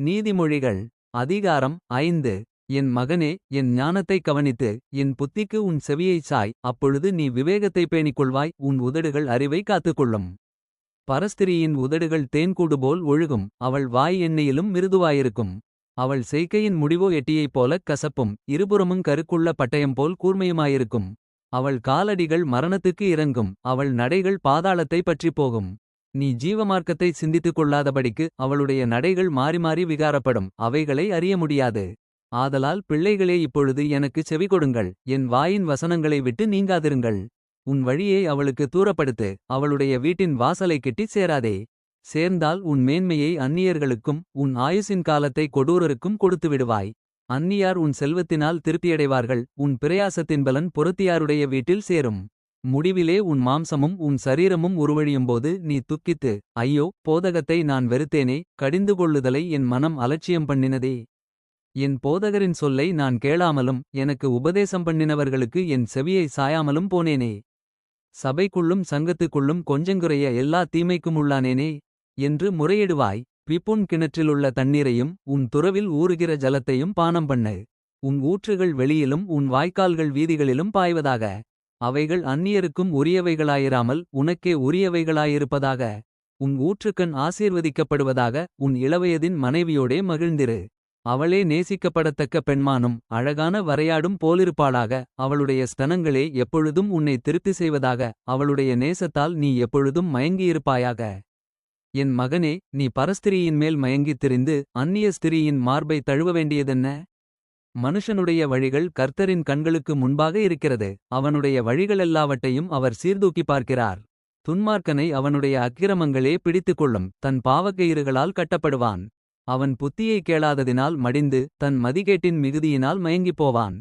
நீதிமொழிகள் அதிகாரம் ஐந்து. என் மகனே என் ஞானத்தைக் கவனித்து என் புத்திக்கு உன் செவியைச் சாய் அப்பொழுது நீ விவேகத்தைப் பேணிக்கொள்வாய் உன் உதடுகள் அறிவை காத்துக்கொள்ளும். பரஸ்திரியின் உதடுகள் தேன்கூடு போல் ஒழுகும் அவள் வாய் எண்ணெயிலும் மிருதுவாயிருக்கும். அவள் செய்கையின் முடிவோ எட்டியைப் போலக் கசப்பும் இருபுறமும் கருக்குள்ள பட்டயம் போல் கூர்மையுமாயிருக்கும். அவள் காலடிகள் மரணத்துக்கு இறங்கும் அவள் நடைகள் பாதாளத்தை பற்றிப் போகும். நீ ஜீவமார்க்கத்தை சிந்தித்துக் கொள்ளாதபடிக்கு அவளுடைய நடைகள் மாறி மாறி விகாரப்படும். அவைகளை அறிய முடியாது. ஆதலால் பிள்ளைகளே இப்பொழுது எனக்கு செவிகொடுங்கள் என் வாயின் வசனங்களை விட்டு நீங்காதிருங்கள். உன் வழியை அவளுக்கு தூரப்படுத்து. அவளுடைய வீட்டின் வாசலை கெட்டிச் சேராதே. சேர்ந்தால் உன் மேன்மையை அந்நியர்களுக்கும் உன் ஆயுசின் காலத்தை கொடூரருக்கும் கொடுத்து விடுவாய். அந்நியார் உன் செல்வத்தினால் திருப்தியடைவார்கள். உன் பிரயாசத்தின் பலன் பொருத்தியாருடைய வீட்டில் சேரும். முடிவிலே உன் மாம்சமும் உன் சரீரமும் உருவழியும்போது நீ துக்கித்து ஐயோ போதகத்தை நான் வெறுத்தேனே கடிந்து கொள்ளுதலை என் மனம் அலட்சியம் பண்ணினதே. என் போதகரின் சொல்லை நான் கேளாமலும் எனக்கு உபதேசம் பண்ணினவர்களுக்கு என் செவியை சாயாமலும் போனேனே. சபைக்குள்ளும் சங்கத்துக்குள்ளும் கொஞ்சங்குறைய எல்லா தீமைக்கும் உள்ளானேனே என்று முறையிடுவாய் பிப்புன் கிணற்றிலுள்ள தண்ணீரையும் உன் துறவில் ஊறுகிற ஜலத்தையும் பானம் பண்ணு. உன் ஊற்றுகள் வெளியிலும் உன் வாய்க்கால்கள் வீதிகளிலும் பாய்வதாக. அவைகள் அந்நியருக்கும் உரியவைகளாயிராமல் உனக்கே உரியவைகளாயிருப்பதாக உன் ஊற்றுக்கண் ஆசீர்வதிக்கப்படுவதாக உன் இளவயதின் மனைவியோடே மகிழ்ந்திரு. அவளே நேசிக்கப்படத்தக்க பெண்மானும் அழகான வரையாடும் போலிருப்பாளாக அவளுடைய ஸ்தனங்களே எப்பொழுதும் உன்னை திருப்தி செய்வதாக அவளுடைய நேசத்தால் நீ எப்பொழுதும் மயங்கியிருப்பாயாக. என் மகனே நீ பரஸ்திரியின் மேல் மயங்கித் திரிந்து அந்நிய ஸ்திரீயின் மார்பை தழுவ வேண்டியதென்ன? மனுஷனுடைய வழிகள் கர்த்தரின் கண்களுக்கு முன்பாக இருக்கிறது. அவனுடைய வழிகளெல்லாவற்றையும் அவர் சீர்தூக்கி பார்க்கிறார். துன்மார்க்கனை அவனுடைய அக்கிரமங்களே பிடித்துக்கொள்ளும். தன் பாவக்கயிறுகளால் கட்டப்படுவான். அவன் புத்தியை கேளாததினால் மடிந்து தன் மதிகேட்டின் மிகுதியினால் மயங்கிப் போவான்.